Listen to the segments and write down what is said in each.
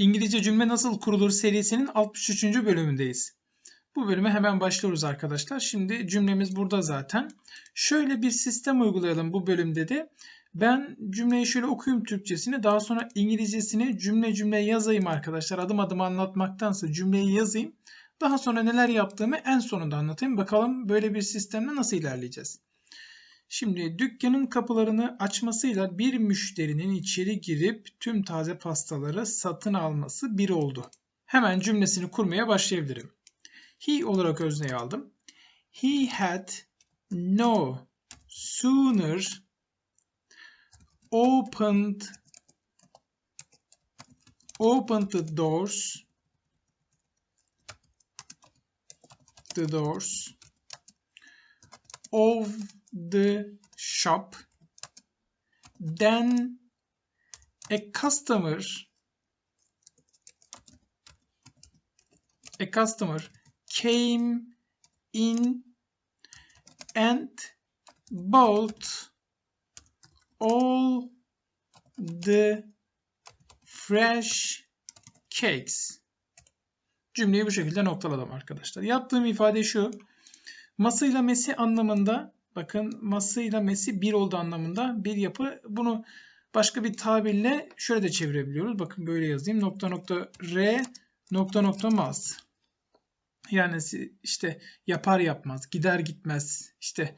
İngilizce cümle nasıl kurulur serisinin 63. bölümündeyiz. Bu bölüme hemen başlıyoruz arkadaşlar. Şimdi cümlemiz burada zaten. Şöyle bir sistem uygulayalım bu bölümde de. Ben cümleyi şöyle okuyayım Türkçesini. Daha sonra İngilizcesini cümle cümle yazayım arkadaşlar. Adım adım anlatmaktansa cümleyi yazayım. Daha sonra neler yaptığımı en sonunda anlatayım. Bakalım böyle bir sistemle nasıl ilerleyeceğiz. Şimdi dükkanın kapılarını açmasıyla bir müşterinin içeri girip tüm taze pastaları satın alması bir oldu. Hemen cümlesini kurmaya başlayabilirim. He olarak özneyi aldım. He had no sooner opened opened the doors the doors of the shop then a customer a customer came in and bought all the fresh cakes. Cümleyi bu şekilde noktaladım arkadaşlar. Yaptığım ifade şu. Masıyla mesi anlamında bakın masıyla mesi bir oldu anlamında bir yapı. Bunu başka bir tabirle şöyle de çevirebiliyoruz. Bakın böyle yazayım. Nokta nokta r nokta nokta mas. Yani işte yapar yapmaz, gider gitmez, işte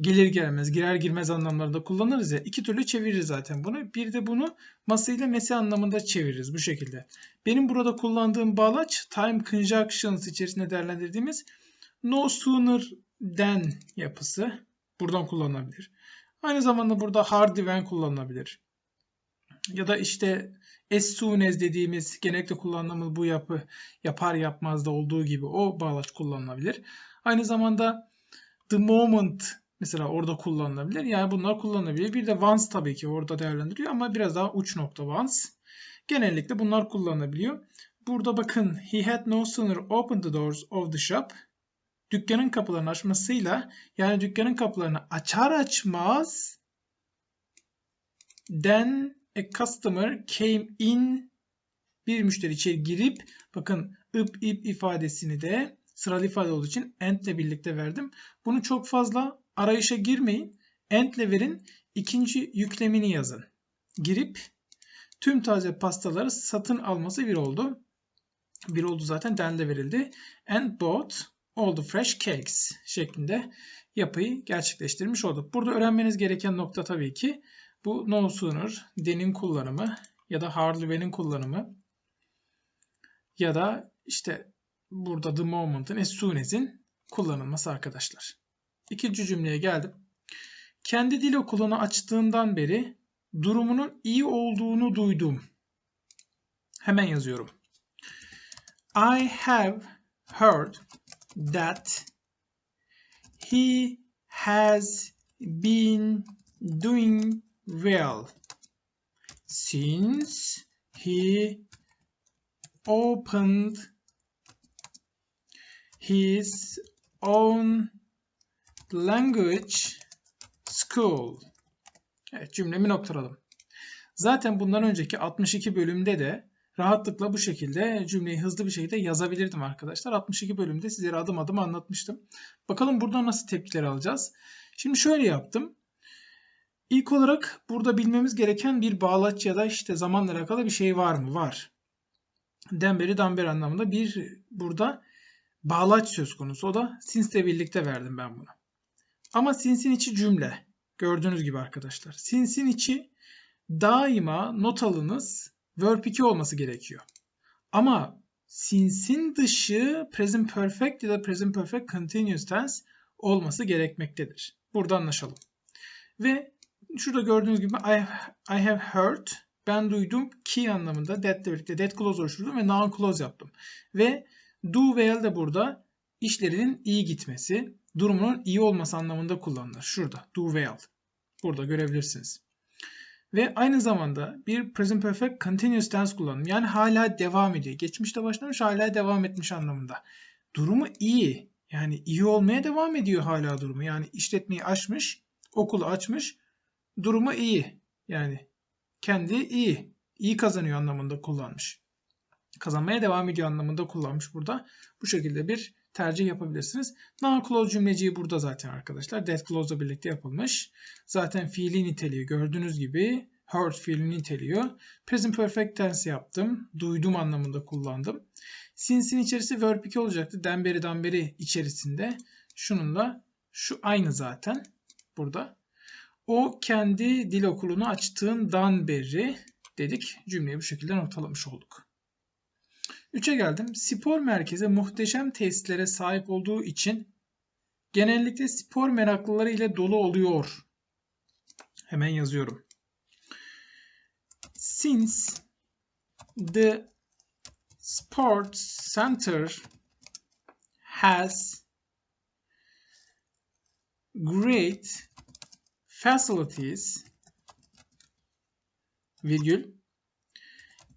gelir gelmez, girer girmez anlamlarda kullanırız ya. İki türlü çeviririz zaten bunu. Bir de bunu masa ile mesi anlamında çeviririz bu şekilde. Benim burada kullandığım bağlaç time conjunctions içerisinde değerlendirdiğimiz no sooner than yapısı. Buradan kullanılabilir. Aynı zamanda burada hard when kullanılabilir. Ya da işte as soon as dediğimiz genellikle kullandığımız bu yapı yapar yapmaz da olduğu gibi o bağlaç kullanılabilir. Aynı zamanda the moment mesela orada kullanılabilir. Yani bunlar kullanılabilir. Bir de once tabii ki orada değerlendiriyor ama biraz daha uç nokta once. Genellikle bunlar kullanılabiliyor. Burada bakın he had no sooner opened the doors of the shop. Dükkanın kapılarını açmasıyla yani dükkanın kapılarını açar açmaz then a customer came in bir müşteri içeri girip bakın ip ip ifadesini de sıralı ifade olduğu için and ile birlikte verdim. Bunu çok fazla arayışa girmeyin. And ile verin. ikinci yüklemini yazın. Girip tüm taze pastaları satın alması bir oldu. Bir oldu zaten den'de verildi. And bought all the fresh cakes şeklinde yapıyı gerçekleştirmiş olduk. Burada öğrenmeniz gereken nokta tabii ki bu no sooner, den'in kullanımı ya da hardly when'in kullanımı ya da işte burada the moment'ın as soon as'in kullanılması arkadaşlar. İkinci cümleye geldim. Kendi dil okulunu açtığından beri durumunun iyi olduğunu duydum. Hemen yazıyorum. I have heard that he has been doing well since he opened his own language school. Evet cümlemi noktalayalım. Zaten bundan önceki 62 bölümde de rahatlıkla bu şekilde cümleyi hızlı bir şekilde yazabilirdim arkadaşlar. 62 bölümde sizlere adım adım anlatmıştım. Bakalım buradan nasıl tepkiler alacağız. Şimdi şöyle yaptım. İlk olarak burada bilmemiz gereken bir bağlaç ya da işte zamanla alakalı bir şey var mı? Var. Demberi damber anlamında bir burada bağlaç söz konusu. O da since ile birlikte verdim ben bunu. Ama since'in içi cümle. Gördüğünüz gibi arkadaşlar. Since'in içi daima not alınız verb 2 olması gerekiyor. Ama since'in dışı present perfect ya da present perfect continuous tense olması gerekmektedir. Burada anlaşalım. Ve şurada gördüğünüz gibi I, I have heard ben duydum ki anlamında that ile birlikte that clause oluşturdum ve noun clause yaptım. Ve do well de burada işlerinin iyi gitmesi, durumunun iyi olması anlamında kullanılır. Şurada do well. Burada görebilirsiniz. Ve aynı zamanda bir present perfect continuous tense kullanım. Yani hala devam ediyor. Geçmişte başlamış hala devam etmiş anlamında. Durumu iyi. Yani iyi olmaya devam ediyor hala durumu. Yani işletmeyi açmış, okulu açmış. Durumu iyi. Yani kendi iyi. iyi kazanıyor anlamında kullanmış. kazanmaya devam ediyor anlamında kullanmış burada. Bu şekilde bir tercih yapabilirsiniz. Non-clause cümleciği burada zaten arkadaşlar. That clause ile birlikte yapılmış. Zaten fiili niteliği gördüğünüz gibi heard fiilini niteliyor. Present perfect tense yaptım. Duydum anlamında kullandım. Since'in içerisi verb 2 olacaktı. Denberi damberi içerisinde. Şununla şu aynı zaten burada. O kendi dil okulunu açtığından beri dedik. Cümleyi bu şekilde notalamış olduk. 3'e geldim. Spor merkezi muhteşem tesislere sahip olduğu için genellikle spor meraklıları ile dolu oluyor. Hemen yazıyorum. Since the sports center has great facilities virgül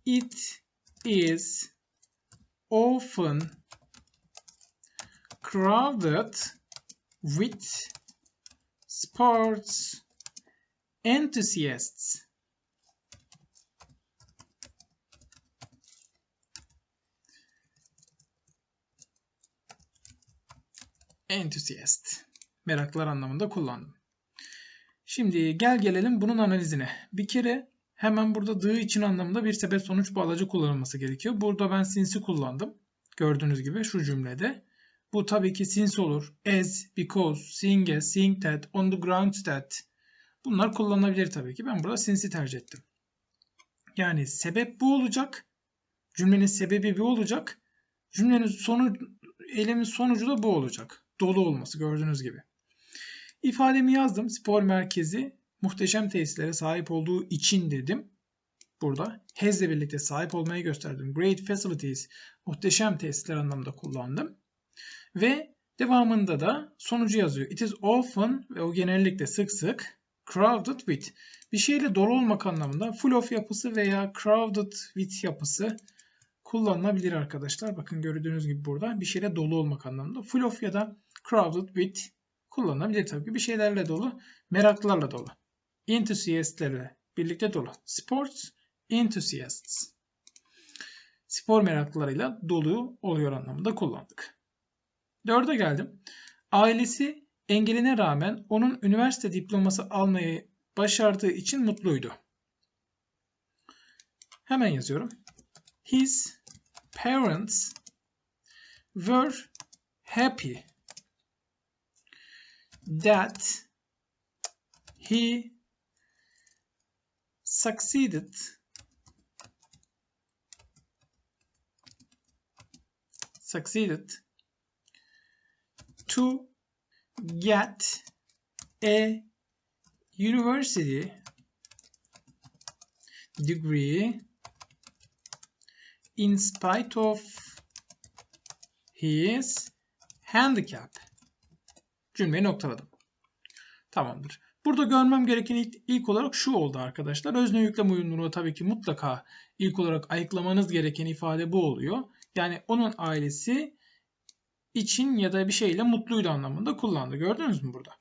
it is often crowded with sports enthusiasts. Enthusiast. Meraklar anlamında kullandım. Şimdi gel gelelim bunun analizine. Bir kere hemen burada dığı için anlamında bir sebep sonuç bağlacı kullanılması gerekiyor. Burada ben since'i kullandım. Gördüğünüz gibi şu cümlede. Bu tabii ki since olur. As, because, seeing as, seeing that, on the grounds that. Bunlar kullanılabilir tabii ki. Ben burada since'i tercih ettim. Yani sebep bu olacak. Cümlenin sebebi bu olacak. Cümlenin sonu, eylemin sonucu da bu olacak. Dolu olması gördüğünüz gibi. İfademi yazdım. Spor merkezi muhteşem tesislere sahip olduğu için dedim. Burada has ile birlikte sahip olmayı gösterdim. Great facilities, muhteşem tesisler anlamında kullandım. Ve devamında da sonucu yazıyor. It is often ve o genellikle sık sık crowded with. Bir şeyle dolu olmak anlamında full of yapısı veya crowded with yapısı kullanılabilir arkadaşlar. Bakın gördüğünüz gibi burada bir şeyle dolu olmak anlamında. Full of ya da crowded with kullanılabilir tabii ki. Bir şeylerle dolu, meraklılarla dolu. Enthusiastlerle birlikte dolu. Sports enthusiasts. Spor meraklılarıyla dolu oluyor anlamında kullandık. Dörde geldim. Ailesi engeline rağmen onun üniversite diploması almayı başardığı için mutluydu. Hemen yazıyorum. His parents were happy that he succeeded succeeded to get a university degree in spite of his handicap. Cümleyi noktaladım. Tamamdır. Burada görmem gereken ilk, ilk olarak şu oldu arkadaşlar. Özne yüklem uyumluluğu tabii ki mutlaka ilk olarak ayıklamanız gereken ifade bu oluyor. Yani onun ailesi için ya da bir şeyle mutluydu anlamında kullandı. Gördünüz mü burada?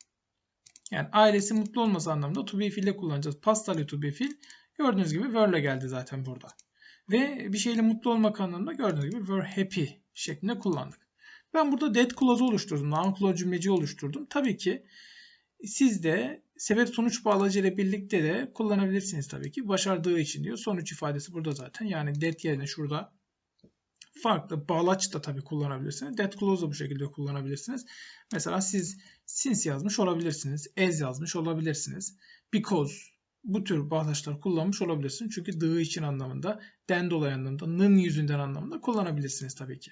Yani ailesi mutlu olması anlamında to be fiil'le kullanacağız. Past to be fiil. Gördüğünüz gibi were'le geldi zaten burada. Ve bir şeyle mutlu olmak anlamında gördüğünüz gibi were happy şeklinde kullandık. Ben burada that clause oluşturdum. Noun clause cümleci oluşturdum. Tabii ki siz de sebep sonuç bağlacı ile birlikte de kullanabilirsiniz tabii ki. Başardığı için diyor. Sonuç ifadesi burada zaten. Yani that yerine şurada farklı bağlaç da tabii kullanabilirsiniz. That clause da bu şekilde kullanabilirsiniz. Mesela siz since yazmış olabilirsiniz. As yazmış olabilirsiniz. Because bu tür bağlaçlar kullanmış olabilirsiniz. Çünkü dığı için anlamında, den dolayı anlamında, nın yüzünden anlamında kullanabilirsiniz tabii ki.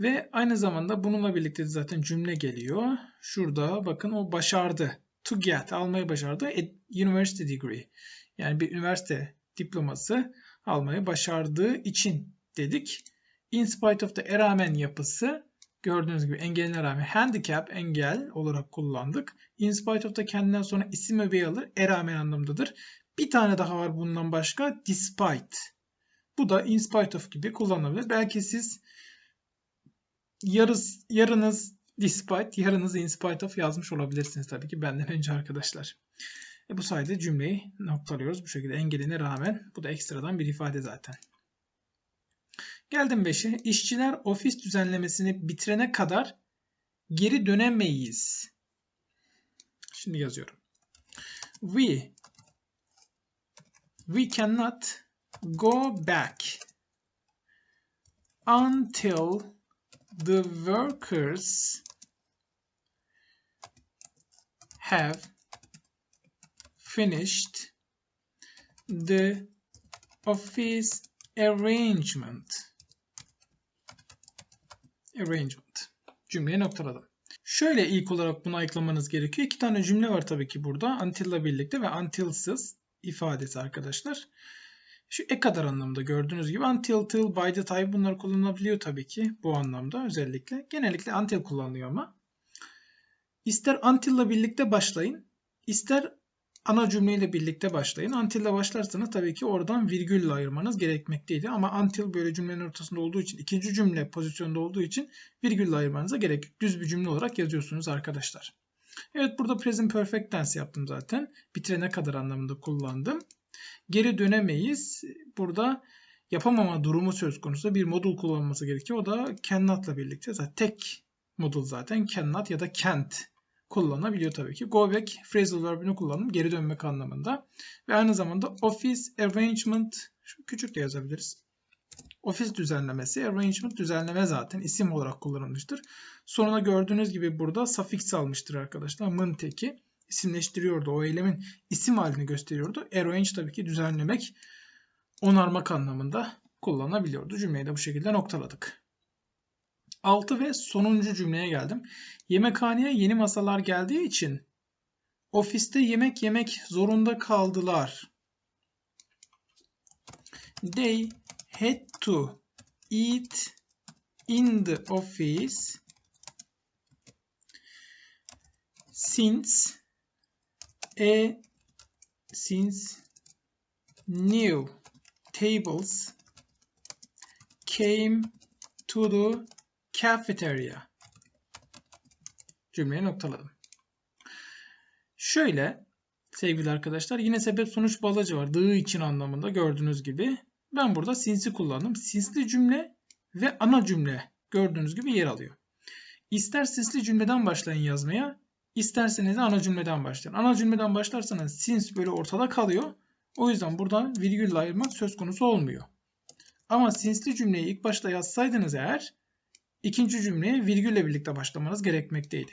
Ve aynı zamanda bununla birlikte zaten cümle geliyor. Şurada bakın o başardı. To get almayı başardı. A university degree. Yani bir üniversite diploması almayı başardığı için dedik. In spite of the rağmen yapısı gördüğünüz gibi engeline rağmen handicap engel olarak kullandık. In spite of the kendinden sonra isim öbeği alır. E rağmen anlamındadır. Bir tane daha var bundan başka. Despite. Bu da in spite of gibi kullanılabilir. Belki siz yarız, yarınız despite, yarınız in spite of yazmış olabilirsiniz tabii ki benden önce arkadaşlar. E bu sayede cümleyi noktalıyoruz bu şekilde engeline rağmen. Bu da ekstradan bir ifade zaten. Geldim 5'e. İşçiler ofis düzenlemesini bitirene kadar geri dönemeyiz. Şimdi yazıyorum. We we cannot go back until the workers have finished the office arrangement. Arrangement. Cümleyi noktaladım. Şöyle ilk olarak bunu ayıklamanız gerekiyor. İki tane cümle var tabii ki burada. Until ile birlikte ve until'sız ifadesi arkadaşlar. Şu e kadar anlamda gördüğünüz gibi until, till, by the time bunlar kullanılabiliyor tabii ki bu anlamda özellikle. Genellikle until kullanılıyor ama. İster until ile birlikte başlayın, ister ana cümleyle birlikte başlayın. Until ile başlarsanız tabii ki oradan virgülle ayırmanız gerekmekteydi. Ama until böyle cümlenin ortasında olduğu için, ikinci cümle pozisyonda olduğu için virgülle ayırmanıza gerek yok. Düz bir cümle olarak yazıyorsunuz arkadaşlar. Evet burada present perfect tense yaptım zaten. Bitirene kadar anlamında kullandım. Geri dönemeyiz. Burada yapamama durumu söz konusu bir modul kullanılması gerekiyor. O da cannot ile birlikte. Zaten tek modul zaten cannot ya da can't kullanabiliyor tabii ki. Go back phrasal verb'ini kullandım geri dönmek anlamında. Ve aynı zamanda office arrangement şu küçük de yazabiliriz. Ofis düzenlemesi, arrangement düzenleme zaten isim olarak kullanılmıştır. Sonuna gördüğünüz gibi burada suffix almıştır arkadaşlar. Mın teki isimleştiriyordu. O eylemin isim halini gösteriyordu. Arrange tabii ki düzenlemek, onarmak anlamında kullanabiliyordu. Cümleyi de bu şekilde noktaladık. 6 ve sonuncu cümleye geldim. Yemekhaneye yeni masalar geldiği için ofiste yemek yemek zorunda kaldılar. They had to eat in the office since a since new tables came to the cafeteria. Cümleyi noktaladım. Şöyle sevgili arkadaşlar yine sebep sonuç bağlacı var. Dığı için anlamında gördüğünüz gibi. Ben burada sinsi kullandım. Sinsli cümle ve ana cümle gördüğünüz gibi yer alıyor. İster sinsli cümleden başlayın yazmaya, isterseniz ana cümleden başlayın. Ana cümleden başlarsanız sins böyle ortada kalıyor. O yüzden burada virgülle ayırmak söz konusu olmuyor. Ama sinsli cümleyi ilk başta yazsaydınız eğer ikinci cümleye virgülle birlikte başlamanız gerekmekteydi.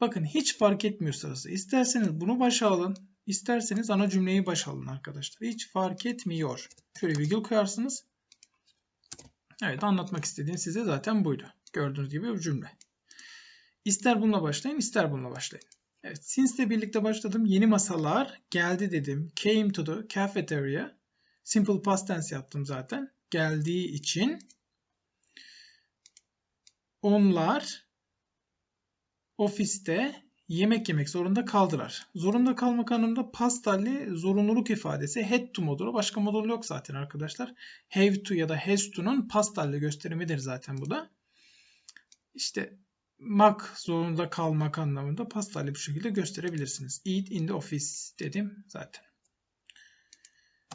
Bakın hiç fark etmiyor sırası. İsterseniz bunu başa alın, isterseniz ana cümleyi başa alın arkadaşlar. Hiç fark etmiyor. Şöyle virgül koyarsınız. Evet anlatmak istediğim size zaten buydu. Gördüğünüz gibi bir cümle. İster bununla başlayın, ister bununla başlayın. Evet, since ile birlikte başladım. Yeni masalar geldi dedim. Came to the cafeteria. Simple past tense yaptım zaten. Geldiği için onlar ofiste yemek yemek zorunda kaldılar. Zorunda kalmak anlamında pastalli zorunluluk ifadesi had to modulu. Başka modul yok zaten arkadaşlar. Have to ya da has to'nun pastalli gösterimidir zaten bu da. İşte mak zorunda kalmak anlamında pastalli bu şekilde gösterebilirsiniz. Eat in the office dedim zaten.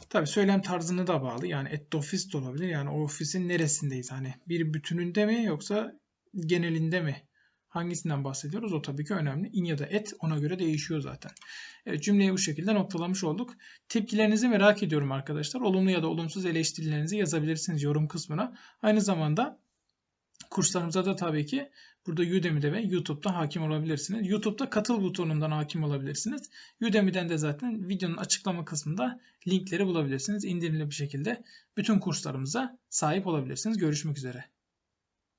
Tabi söylem tarzını da bağlı. Yani at the office de olabilir. Yani o ofisin neresindeyiz? Hani bir bütününde mi yoksa genelinde mi? Hangisinden bahsediyoruz? O tabii ki önemli. In ya da et ona göre değişiyor zaten. Evet, cümleyi bu şekilde noktalamış olduk. Tepkilerinizi merak ediyorum arkadaşlar. Olumlu ya da olumsuz eleştirilerinizi yazabilirsiniz yorum kısmına. Aynı zamanda kurslarımıza da tabii ki burada Udemy'de ve YouTube'da hakim olabilirsiniz. YouTube'da katıl butonundan hakim olabilirsiniz. Udemy'den de zaten videonun açıklama kısmında linkleri bulabilirsiniz. İndirimli bir şekilde bütün kurslarımıza sahip olabilirsiniz. Görüşmek üzere.